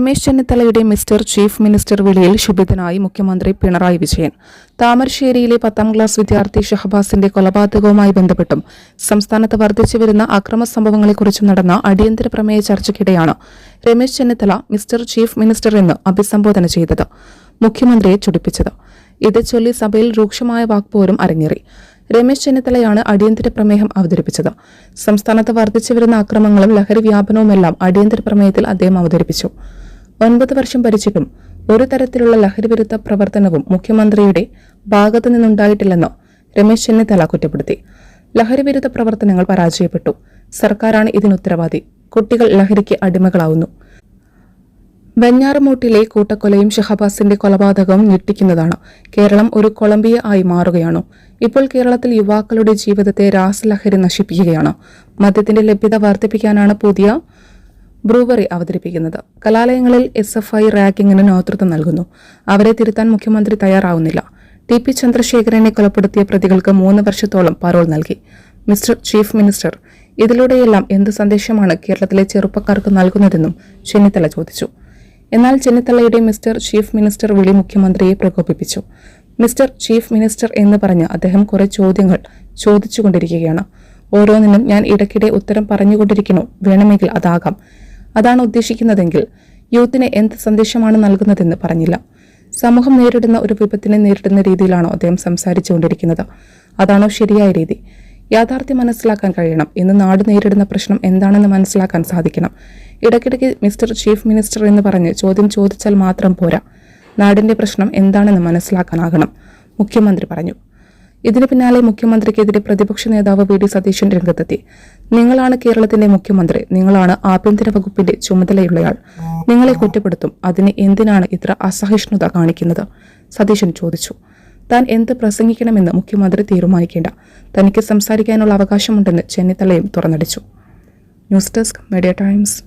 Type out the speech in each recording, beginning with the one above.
രമേശ് ചെന്നിത്തലയുടെ mister chief minister വിളിയിൽ ശുഭിതനായി മുഖ്യമന്ത്രി പിണറായി വിജയൻ. താമരശ്ശേരിയിലെ പത്താം ക്ലാസ് വിദ്യാർത്ഥി ഷഹബാസിന്റെ കൊലപാതകവുമായി ബന്ധപ്പെട്ടും സംസ്ഥാനത്ത് വർദ്ധിച്ചുവരുന്ന അക്രമ സംഭവങ്ങളെക്കുറിച്ചും നടന്ന അടിയന്തര പ്രമേയ ചർച്ചയ്ക്കിടെയാണ് Ramesh Chennithala mister chief minister എന്ന് അഭിസംബോധന ചെയ്തത്. മുഖ്യമന്ത്രിയെ ചുടിപ്പിച്ചത്. ഇത് ചൊല്ലി സഭയിൽ രൂക്ഷമായ വാക്പോരും അരങ്ങേറി. രമേശ് ചെന്നിത്തലയാണ് അടിയന്തര പ്രമേയം അവതരിപ്പിച്ചത്. സംസ്ഥാനത്ത് വർദ്ധിച്ചുവരുന്ന അക്രമങ്ങളും ലഹരി വ്യാപനവുമെല്ലാം അടിയന്തര പ്രമേയത്തിൽ അദ്ദേഹം അവതരിപ്പിച്ചു. ഒൻപത് വർഷം ഭരിച്ചിട്ടും ഒരു തരത്തിലുള്ള ലഹരിവിരുദ്ധ പ്രവർത്തനവും മുഖ്യമന്ത്രിയുടെ ഭാഗത്തു നിന്നുണ്ടായിട്ടില്ലെന്ന് രമേശ് ചെന്നിത്തല കുറ്റപ്പെടുത്തി. ലഹരിവിരുദ്ധ പ്രവർത്തനങ്ങൾ പരാജയപ്പെട്ടു. സർക്കാരാണ് ഇതിന് ഉത്തരവാദി. കുട്ടികൾ ലഹരിക്ക് അടിമകളാവുന്നു. വെഞ്ഞാറമൂട്ടിലെ കൂട്ടക്കൊലയും ഷഹബാസിന്റെ കൊലപാതകവും ഞെട്ടിക്കുന്നതാണ്. കേരളം ഒരു കൊളംബിയ ആയി മാറുകയാണ്. ഇപ്പോൾ കേരളത്തിൽ യുവാക്കളുടെ ജീവിതത്തെ രാസലഹരി നശിപ്പിക്കുകയാണ്. മദ്യത്തിന്റെ ലഭ്യത വർദ്ധിപ്പിക്കാനാണ് പുതിയ ബ്രൂവറി അവതരിപ്പിക്കുന്നത്. കലാലയങ്ങളിൽ എസ് എഫ് ഐ റാങ്കിങ്ങിന് നേതൃത്വം നൽകുന്നു. അവരെ തിരുത്താൻ മുഖ്യമന്ത്രി തയ്യാറാവുന്നില്ല. ടി പി ചന്ദ്രശേഖരനെ കൊലപ്പെടുത്തിയ പ്രതികൾക്ക് മൂന്ന് വർഷത്തോളം പരോൾ നൽകി. മിസ്റ്റർ ചീഫ് മിനിസ്റ്റർ ഇതിലൂടെയെല്ലാം എന്ത് സന്ദേശമാണ് കേരളത്തിലെ ചെറുപ്പക്കാർക്ക് നൽകുന്നതെന്നും ചെന്നിത്തല ചോദിച്ചു. എന്നാൽ ചെന്നിത്തലയുടെ മിസ്റ്റർ ചീഫ് മിനിസ്റ്റർ വിളി മുഖ്യമന്ത്രിയെ പ്രകോപിപ്പിച്ചു. മിസ്റ്റർ ചീഫ് മിനിസ്റ്റർ എന്ന് പറഞ്ഞ് അദ്ദേഹം കുറെ ചോദ്യങ്ങൾ ചോദിച്ചുകൊണ്ടിരിക്കുകയാണ്. ഓരോന്നിനും ഞാൻ ഇടയ്ക്കിടെ ഉത്തരം പറഞ്ഞുകൊണ്ടിരിക്കണോ വേണമെങ്കിൽ അതാകാം. അതാണ് ഉദ്ദേശിക്കുന്നതെങ്കിൽ യൂത്തിന് എന്ത് സന്ദേശമാണ് നൽകുന്നതെന്ന് പറഞ്ഞില്ല. സമൂഹം നേരിടുന്ന ഒരു വിപത്തിനെ നേരിടുന്ന രീതിയിലാണോ അദ്ദേഹം സംസാരിച്ചുകൊണ്ടിരിക്കുന്നത്? അതാണോ ശരിയായ രീതി? യാഥാർത്ഥ്യം മനസ്സിലാക്കാൻ കഴിയണം. ഇന്ന് നാട് നേരിടുന്ന പ്രശ്നം എന്താണെന്ന് മനസ്സിലാക്കാൻ സാധിക്കണം. ഇടയ്ക്കിടയ്ക്ക് മിസ്റ്റർ ചീഫ് മിനിസ്റ്റർ എന്ന് പറഞ്ഞ് ചോദ്യം ചോദിച്ചാൽ മാത്രം പോരാ. നാടിന്റെ പ്രശ്നം എന്താണെന്ന് മനസ്സിലാക്കാനാകണം. മുഖ്യമന്ത്രി പറഞ്ഞു. ഇതിന് പിന്നാലെ മുഖ്യമന്ത്രിക്കെതിരെ പ്രതിപക്ഷ നേതാവ് വി ഡി സതീശൻ രംഗത്തെത്തി. നിങ്ങളാണ് കേരളത്തിന്റെ മുഖ്യമന്ത്രി. നിങ്ങളാണ് ആഭ്യന്തര വകുപ്പിന്റെ ചുമതലയുള്ളയാൾ. നിങ്ങളെ കുറ്റപ്പെടുത്തും. അതിന് എന്തിനാണ് ഇത്ര അസഹിഷ്ണുത കാണിക്കുന്നത്? സതീശൻ ചോദിച്ചു. താൻ എന്ത് പ്രസംഗിക്കണമെന്ന് മുഖ്യമന്ത്രി തീരുമാനിക്കേണ്ട. തനിക്ക് സംസാരിക്കാനുള്ള അവകാശമുണ്ടെന്ന് ചെന്നിത്തലയും തുറന്നടിച്ചു. News desk Media Times.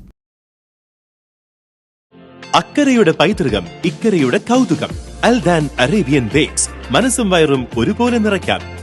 അക്കരയുടെ പൈതൃകം ഇക്കരയുടെ കൗതുകം. Aldan Arabian bakes. മനസ്സും വയറും ഒരുപോലെ നിറയ്ക്കാം.